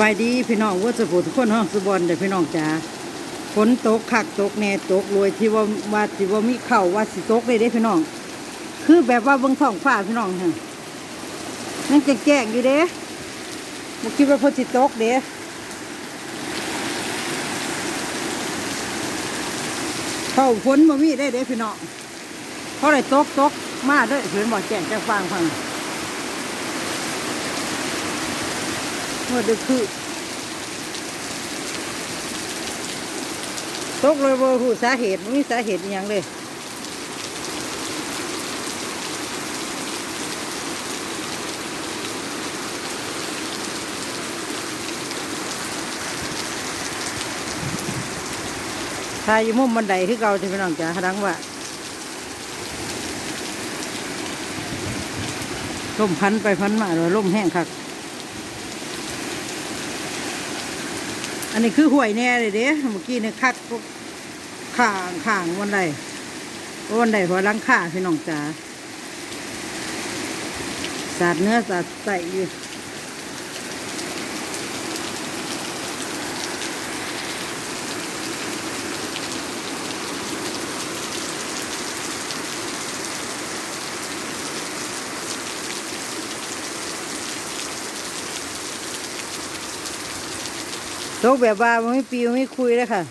บายดีพี่น้องว่าจะพูทุกคนห้องสุบอลเดี๋ยวพี่น้องจ๋าฝนตกคักตกแน่ตกรวยที่ว่าว่าที่ว่ามีเข่าว่าสิตกเลยเด้พี่น้อง คือแบบว่าเบิ่งท้องฟ้าพี่น้องฮะนั่นแจ้งๆอยู่เด้บ่คิดว่าพนสิตกเด้เข้าฝนบ่มีได้เด้พี่น้องเพราะอะไรตกตกมาเด้อเห็นบ่แจ้งจะฟังฟัง มื่อดึกคือตกเลยบ่รู้สาเหตุมีสาเหตุอย่างเลยทายอยู่มุมบันไดที่เก่าที่พี่น้องจ๋าดังว่าล่มพันไปพันมาเลยล่มแห้งคัก อันนี้คือห่วยแน่เลยเด้เมื่อกี้เนี่ยคักก็ข่างข่างวันใดวันใดพอลังข่าพี่น้องจ๋าสาดเนื้อสาดใส่อยู่ ตกแบบว่าไม่ปีไม่คุยเลยค่ะ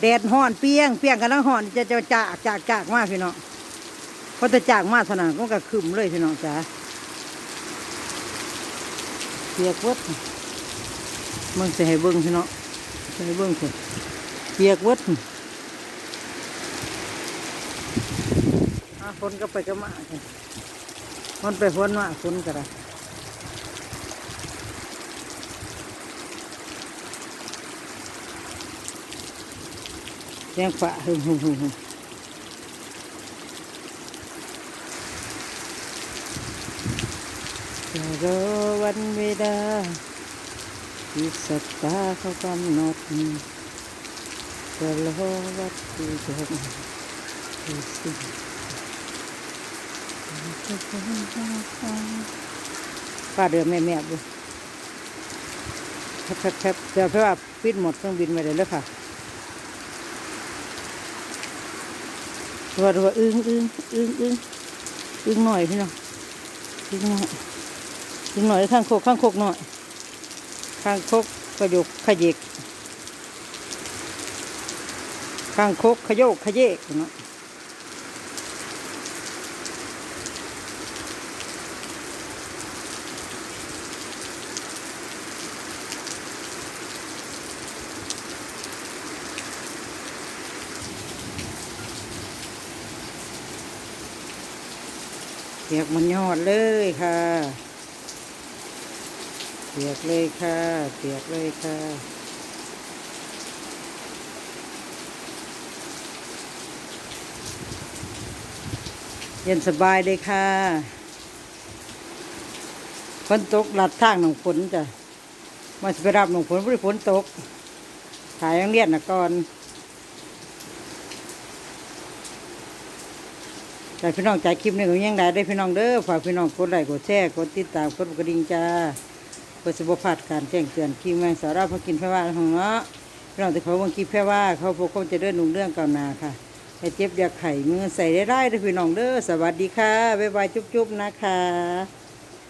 แดดห่อนเปียงเปียงกันแล้วห่อนจะจะจากจากจากมากพี่น้องเพราะจะจากมากขนาดก็กระขึ้มเลยพี่น้องจ๋าเปียกเวดมึงจะให้เบิ้งพี่น้องจะให้เบิ้งเถอะเปียกเวดฝนก็ไปก็มาเถอะฝนไปฝนมาฝนก็ได้ แจ้งฝาหึงหึงหึงหึงจะรอวันเวลาที่สัตตาเขากำหนดจะรอวัดที่จบที่สิ้นป้าเดือแม่แม่บุแคบแคบแคบเดี๋ยวเพราะว่าปิดหมดเครื่องบินไปเลยแล้วค่ะ ตัวตัวอึ้งอึ้งอึ้งอึ้งอึ้งหน่อยพี่น้องอึ้งหน่อยอึ้งหน่อยข้างโคกข้างโคกหน่อย ข้างโคกกระยกขยิกข้างโคกขยโยกขยเยกเนาะ เปียกมันยอดเลยค่ะ เปียกเลยค่ะ เปียกเลยค่ะเย็นสบายเลยค่ะฝนตกหลัดทางหนองฝนจ้ะมาสไปรับหนองฝนไม่ได้ฝนตกถ่ายยังเรียนนะก่อน แต่พี่น้องจ่ายคลิปนี้ก็ยังได้ได้พี่น้องเด้อฝากพี่น้องกดไลค์กดแชร์กดติดตามกดกระดิ่งจ้าเพื่อสบพาดการแจ้งเตือนคลิปแม่สาระพอกินแพร่ว่าของเนาะพี่น้องที่เขาวงคลิปแพร่ว่าเขาพวกเขาจะเดินนุ่งเรื่องเก่านาค่ะให้เจ็บอยาไข่มือใส่ได้ได้เด้พี่น้องเด้อสวัสดีค่ะบ๊ายบายจุ๊บๆนะคะ